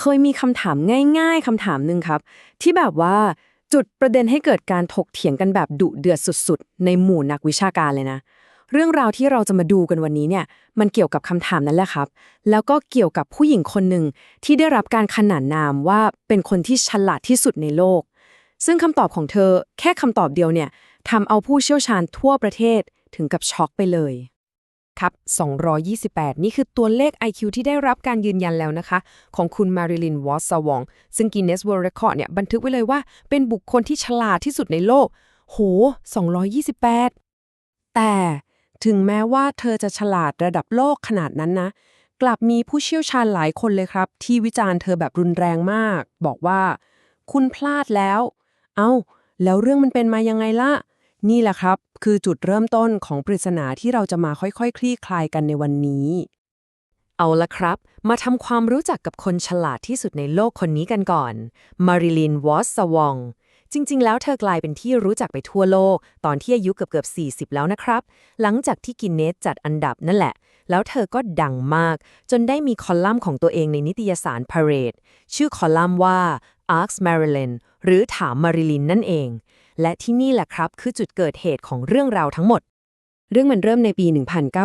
เคยมีคำถามง่าย ๆคำถามหนึ่งครับ ที่แบบว่าจุดประเด็นให้เกิดการถกเถียงกันแบบดุเดือดสุดๆ ในหมู่นักวิชาการเลยนะ เรื่องราวที่เราจะมาดูกันวันนี้เนี่ย มันเกี่ยวกับคำถามนั่นแหละครับ แล้วก็เกี่ยวกับผู้หญิงคนหนึ่งที่ได้รับการขนานนามว่าเป็นคนที่ฉลาดที่สุดในโลก ซึ่งคำตอบของเธอแค่คำตอบเดียวเนี่ยทำเอาผู้เชี่ยวชาญทั่วประเทศถึงกับช็อกไปเลย ครับ228 นี่คือตัวเลข IQ ที่ได้รับการยืนยันแล้วนะคะ ของคุณมาริลินวอสซาวอง ซึ่ง Guinness World Record เนี่ยบันทึกไว้เลยว่าเป็นบุคคลที่ฉลาดที่สุดในโลก โห 228 แต่ถึงแม้ว่าเธอจะฉลาดระดับโลกขนาดนั้นนะ กลับมีผู้เชี่ยวชาญหลายคนเลยครับ ที่วิจารณ์เธอแบบรุนแรงมาก บอกว่า คุณพลาดแล้ว เอา้า แล้วเรื่องมันเป็นมายังไงล่ะ นี่แหละครับ คือจุดเริ่มต้นของปริศนาที่เราจะมาค่อยๆคลี่คลายกันในวันนี้ เอาละครับ มาทำความรู้จักกับคนฉลาดที่สุดในโลกคนนี้กันก่อน มาริลิน วอสซาวอง จริง ๆ แล้วเธอกลายเป็นที่รู้จักไปทั่วโลก ตอนที่อายุเกือบๆ40 แล้วนะครับ หลังจากที่กินเนสจัดอันดับนั่นแหละ แล้วเธอก็ดังมาก จนได้มีคอลัมน์ของตัวเองในนิตยสาร Parade ชื่อคอลัมน์ว่า Ask Marilyn หรือถามมาริลินนั่นเอง และที่นี่แหละครับคือจุดเกิดเหตุของเรื่องราวทั้งหมด เรื่องมันเริ่มในปี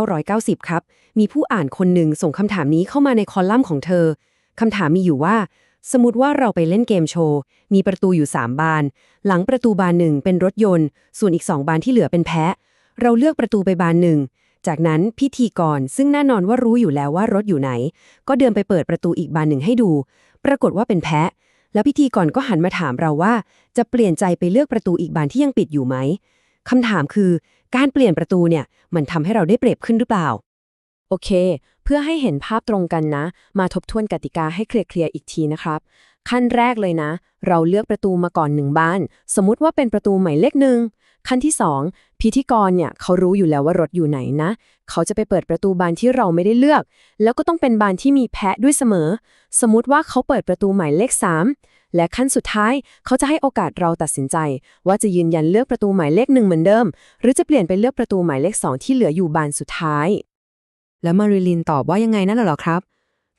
1990 ครับ มีผู้อ่านคนหนึ่งส่งคำถามนี้เข้ามาในคอลัมน์ของเธอคำถามมีอยู่ว่า สมมติว่าเราไปเล่นเกมโชว์ มีประตูอยู่ 3 บาน หลังประตูบานหนึ่งเป็นรถยนต์ ส่วนอีก 2 บานที่เหลือเป็นแพะ เราเลือกประตูไปบานหนึ่งจากนั้นพิธีกรซึ่งแน่นอนว่ารู้อยู่แล้วว่ารถอยู่ไหน ก็เดินไปเปิดประตูอีกบานหนึ่งให้ดู ปรากฏว่าเป็นแพะ แล้วพิธีกรก็หันมาถามเราว่า จะเปลี่ยนใจไปเลือกประตูอีกบานที่ยังปิดอยู่ไหมคำถามคือ การเปลี่ยนประตูเนี่ย มันทำให้เราได้เปรียบขึ้นหรือเปล่า โอเค เพื่อให้เห็นภาพตรงกันนะ มาทบทวนกติกาให้เคลียร์ๆอีกทีนะครับ ขั้นแรกเลยนะ เราเลือกประตูมาก่อนหนึ่งบาน สมมุติว่าเป็นประตูหมายเลขหนึ่งขั้นที่ 2 พิธีกรเนี่ยเขารู้อยู่แล้วว่ารถอยู่ไหนนะ เขาจะไปเปิดประตูบานที่เราไม่ได้เลือก แล้วก็ต้องเป็นบานที่มีแพะด้วยเสมอ สมมติว่าเขาเปิดประตูหมายเลข 3 และขั้นสุดท้ายเขาจะให้โอกาสเราตัดสินใจ ว่าจะยืนยันเลือกประตูหมายเลขหนึ่งเหมือนเดิม หรือจะเปลี่ยนไปเลือกประตูหมายเลข2ที่เหลืออยู่บานสุดท้าย แล้วมาริลินตอบว่ายังไงนั่นหรอครับ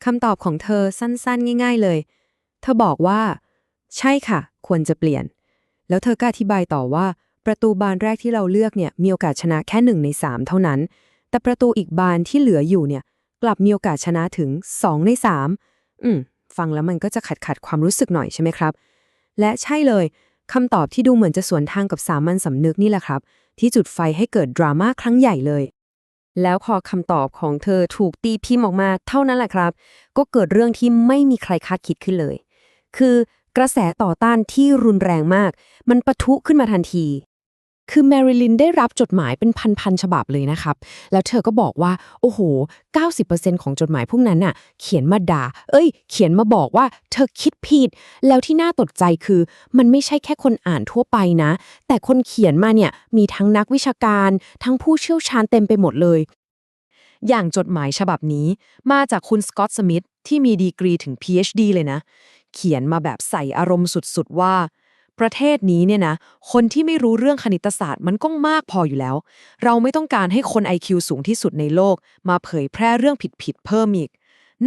คำตอบของเธอสั้นๆ ง่าย ๆเลย เธอบอกว่า ใช่ค่ะ ควรจะเปลี่ยน แล้วเธอก็อธิบายต่อว่า ประตูบานแรกที่เราเลือกเนี่ยมีโอกาสชนะแค่หนึ่งใน3เท่านั้น แต่ประตูอีกบานที่เหลืออยู่เนี่ยกลับมีโอกาสชนะถึง 2 ใน 3 อืม ฟังแล้วมันก็จะขัดขัดความรู้สึกหน่อยใช่ไหมครับ และใช่เลยคำตอบที่ดูเหมือนจะสวนทางกับสามัญสำนึกนี่แหละครับ ที่จุดไฟให้เกิดดราม่าครั้งใหญ่เลย แล้วพอคำตอบของเธอถูกตีพิมพ์ออกมาเท่านั้นแหละครับ ก็เกิดเรื่องที่ไม่มีใครคาดคิดขึ้นเลย คือกระแสต่อต้านที่รุนแรงมาก มันปะทุขึ้นมาทันที คือแมริลินได้รับจดหมายเป็นพันๆฉบับเลยนะครับ แล้วเธอก็บอกว่า โอ้โห 90%ของจดหมายพวกนั้นน่ะ เขียนมาด่า เอ้ย เขียนมาบอกว่า เธอคิดผิด แล้วที่น่าตกใจคือ มันไม่ใช่แค่คนอ่านทั่วไปนะ แต่คนเขียนมาเนี่ย มีทั้งนักวิชาการ ทั้งผู้เชี่ยวชาญเต็มไปหมดเลย อย่างจดหมายฉบับนี้ มาจากคุณสกอตต์สมิธที่มีดีกรีถึง PhD เลยนะ เขียนมาแบบใส่อารมณ์สุดๆว่า ประเทศนี้เนี่ยนะ คนที่ไม่รู้เรื่องคณิตศาสตร์มันก็มากพออยู่แล้ว เราไม่ต้องการให้คน IQ สูงที่สุดในโลก มาเผยแพร่เรื่องผิดๆเพิ่มอีก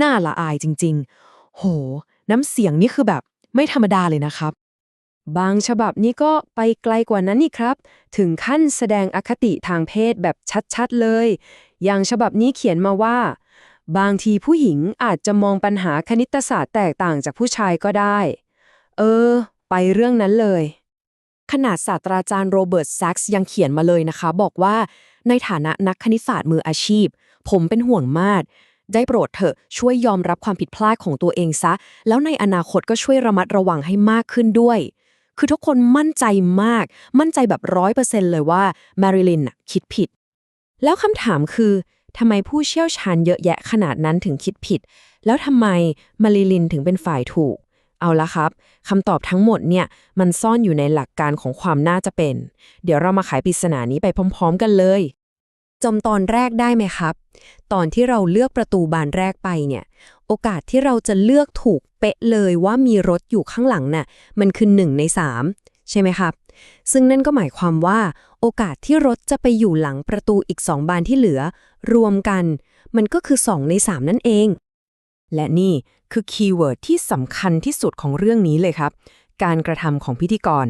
น่าละอายจริง ๆ โห น้ำเสียงนี่คือแบบไม่ธรรมดาเลยนะครับ บางฉบับนี้ก็ไปไกลกว่านั้นนี่ครับ ถึงขั้นแสดงอคติทางเพศแบบชัดๆเลย อย่างฉบับนี้เขียนมาว่า บางทีผู้หญิงอาจจะมองปัญหาคณิตศาสตร์แตกต่างจากผู้ชายก็ได้ เออ ไปเรื่องนั้นเลย ขนาดศาสตราจารย์โรเบิร์ตแซกซ์ยังเขียนมาเลยนะคะ บอกว่าในฐานะนักคณิตศาสตร์มืออาชีพ ผมเป็นห่วงมาก ได้โปรดเถอะช่วยยอมรับความผิดพลาดของตัวเองซะ แล้วในอนาคตก็ช่วยระมัดระวังให้มากขึ้นด้วย คือทุกคนมั่นใจมาก มั่นใจแบบร้อยเปอร์เซ็นต์เลยว่าแมริลินน่ะคิดผิด แล้วคำถามคือทำไมผู้เชี่ยวชาญเยอะแยะขนาดนั้นถึงคิดผิด แล้วทำไมมาริลินถึงเป็นฝ่ายถูก เอาละครับคำตอบทั้งหมดเนี่ยมันซ่อนอยู่ในหลักการของความน่าจะเป็น เดี๋ยวเรามาไขปริศนานี้ไปพร้อม ๆ กันเลย จำตอนแรกได้ไหมครับ ตอนที่เราเลือกประตูบานแรกไปเนี่ย โอกาสที่เราจะเลือกถูกเป๊ะเลยว่ามีรถอยู่ข้างหลังน่ะมันคือ1ใน3ใช่ไหมครับ ซึ่งนั่นก็หมายความว่า โอกาสที่รถจะไปอยู่หลังประตูอีก2บานที่เหลือ รวมกัน มันก็คือ 2 ใน 3 นั่นเอง และนี่ คือคีย์เวิร์ดที่สำคัญที่สุดของเรื่องนี้เลยครับ การกระทำของพิธีกร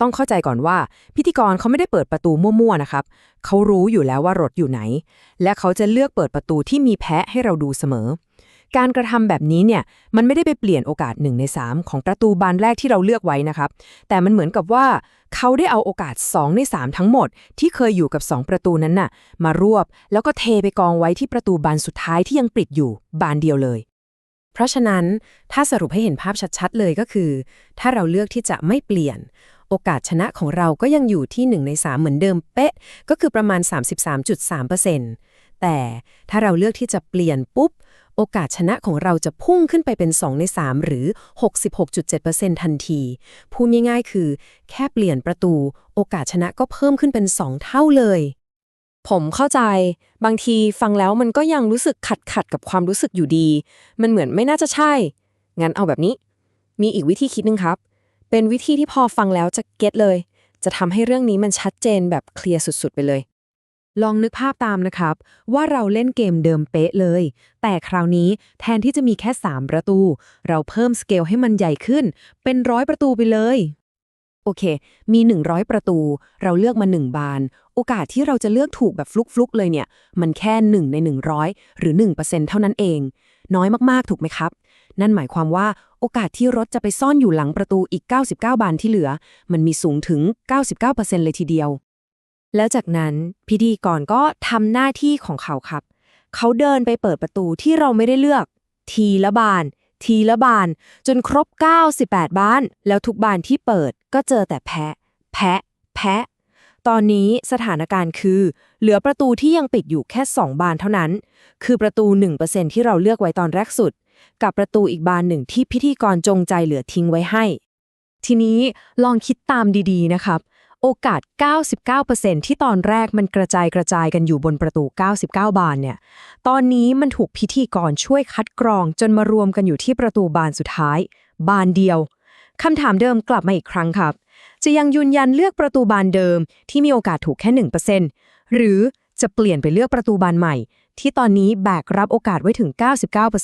ต้องเข้าใจก่อนว่า พิธีกรเขาไม่ได้เปิดประตูมั่วๆนะครับ เขารู้อยู่แล้วว่ารถอยู่ไหน และเขาจะเลือกเปิดประตูที่มีแพะให้เราดูเสมอ การกระทำแบบนี้เนี่ย มันไม่ได้ไปเปลี่ยนโอกาส1ใน3ของประตูบานแรกที่เราเลือกไว้นะครับ แต่มันเหมือนกับว่า เขาได้เอาโอกาส 2 ใน 3 ทั้งหมด ที่เคยอยู่กับ 2 ประตูนั้นน่ะ มารวบ แล้วก็เทไปกองไว้ที่ประตูบานสุดท้ายที่ยังปิดอยู่ บานเดียวเลย เพราะฉะนั้นถ้าสรุปให้เห็นภาพชัดๆ เลยก็คือ ถ้าเราเลือกที่จะไม่เปลี่ยน โอกาสชนะของเราก็ยังอยู่ที่ 1 ใน 3 เหมือนเดิมเป๊ะ ก็คือประมาณ 33.3%แต่ถ้าเราเลือกที่จะเปลี่ยนปุ๊บ โอกาสชนะของเราจะพุ่งขึ้นไปเป็น 2 ใน 3 หรือ 66.7%ทันที พูดง่ายๆคือ แค่เปลี่ยนประตู โอกาสชนะก็เพิ่มขึ้นเป็น 2 เท่าเลย ผมเข้าใจ บางทีฟังแล้วมันก็ยังรู้สึกขัดขัดกับความรู้สึกอยู่ดี มันเหมือนไม่น่าจะใช่ งั้นเอาแบบนี้ มีอีกวิธีคิดนึงครับ เป็นวิธีที่พอฟังแล้วจะเก็ตเลย จะทำให้เรื่องนี้มันชัดเจนแบบเคลียร์สุดๆ ไปเลย ลองนึกภาพตามนะครับ ว่าเราเล่นเกมเดิมเป๊ะเลย แต่คราวนี้แทนที่จะมีแค่ 3 ประตู เราเพิ่มสเกลให้มันใหญ่ขึ้น เป็นร้อยประตูไปเลย โอเค มี 100 ประตู เราเลือกมา 1 บาน โอกาสที่เราจะเลือกถูกแบบฟลุกๆ เลยเนี่ย มันแค่ 1 ใน 100 หรือ 1%เท่านั้นเอง น้อยมากๆ ถูกไหมครับ นั่นหมายความว่าโอกาสที่รถจะไปซ่อนอยู่หลังประตูอีก 99 บานที่เหลือ มันมีสูงถึง 99%เลยทีเดียว แล้วจากนั้นพิธีกรก็ทำหน้าที่ของเขาครับ เขาเดินไปเปิดประตูที่เราไม่ได้เลือก ทีละบาน ทีละบาน จนครบ 98 บ้าน แล้วทุกบานที่เปิดก็เจอแต่แพะ แพะ แพะ ตอนนี้สถานการณ์คือ เหลือประตูที่ยังปิดอยู่แค่ 2 บานเท่านั้น คือประตู 1%ที่เราเลือกไว้ตอนแรกสุด กับประตูอีกบานหนึ่งที่พิธีกรจงใจเหลือทิ้งไว้ให้ ทีนี้ลองคิดตามดีๆนะครับ โอกาส 99%ที่ตอนแรกมันกระจายกระจายกันอยู่บนประตู 99 บานเนี่ย ตอนนี้มันถูกพิธีกรช่วยคัดกรองจนมารวมกันอยู่ที่ประตูบานสุดท้าย บานเดียว คำถามเดิมกลับมาอีกครั้งครับ จะยังยืนยันเลือกประตูบานเดิมที่มีโอกาสถูกแค่ 1%หรือจะเปลี่ยนไปเลือกประตูบานใหม่ ที่ตอนนี้แบกรับโอกาสไว้ถึง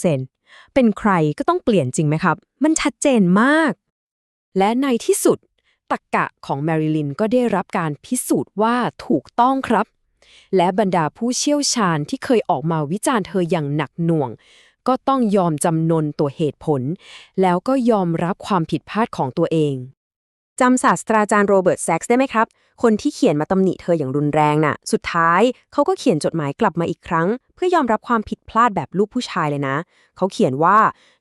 99%เป็นใครก็ต้องเปลี่ยนจริงไหมครับ มันชัดเจนมาก และในที่สุด ตรกกะของแมริลินก็ได้รับการพิสูจน์ว่าถูกต้องครับ และบรรดาผู้เชี่ยวชาญที่เคยออกมาวิจารณ์เธออย่างหนักหน่วง ก็ต้องยอมจำนนตัวเหตุผล แล้วก็ยอมรับความผิดพลาดของตัวเอง จำศาสตราจารย์โรเบิร์ตแซ็กซ์ได้ไหมครับ คนที่เขียนมาตำหนิเธออย่างรุนแรงน่ะ สุดท้ายเขาก็เขียนจดหมายกลับมาอีกครั้ง เพื่อยอมรับความผิดพลาดแบบลูกผู้ชายเลยนะ เขาเขียนว่า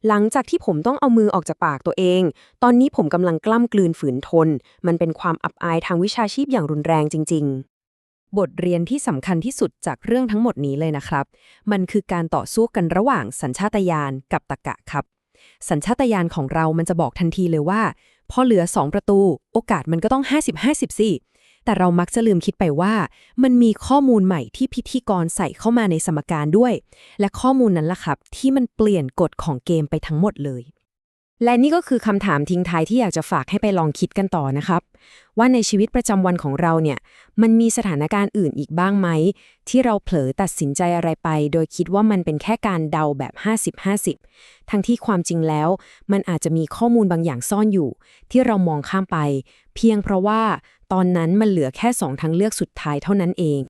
หลังจากที่ผมต้องเอามือออกจากปากตัวเอง ตอนนี้ผมกำลังกล้ำกลืนฝืนทน มันเป็นความอับอายทางวิชาชีพอย่างรุนแรงจริง ๆบทเรียนที่สำคัญที่สุดจากเรื่องทั้งหมดนี้เลยนะครับ มันคือการต่อสู้กันระหว่างสัญชาตญาณกับตรรกะครับ สัญชาตญาณของเรามันจะบอกทันทีเลยว่า พอเหลือ 2 ประตู โอกาสมันก็ต้อง 50-50สิแต่เรามักจะลืมคิดไปว่า มันมีข้อมูลใหม่ที่พิธีกรใส่เข้ามาในสมการด้วย และข้อมูลนั้นล่ะครับ ที่มันเปลี่ยนกฎของเกมไปทั้งหมดเลย และนี่ก็คือคำถามทิ้งท้ายที่อยากจะฝากให้ไปลองคิดกันต่อนะครับ ว่าในชีวิตประจำวันของเราเนี่ยมันมีสถานการณ์อื่นอีกบ้างไหม ที่เราเผลอตัดสินใจอะไรไป โดยคิดว่ามันเป็นแค่การเดาแบบ 50-50 ทั้งที่ความจริงแล้ว มันอาจจะมีข้อมูลบางอย่างซ่อนอยู่ ที่เรามองข้ามไป เพียงเพราะว่าตอนนั้นมันเหลือแค่สองทางเลือกสุดท้ายเท่านั้นเอง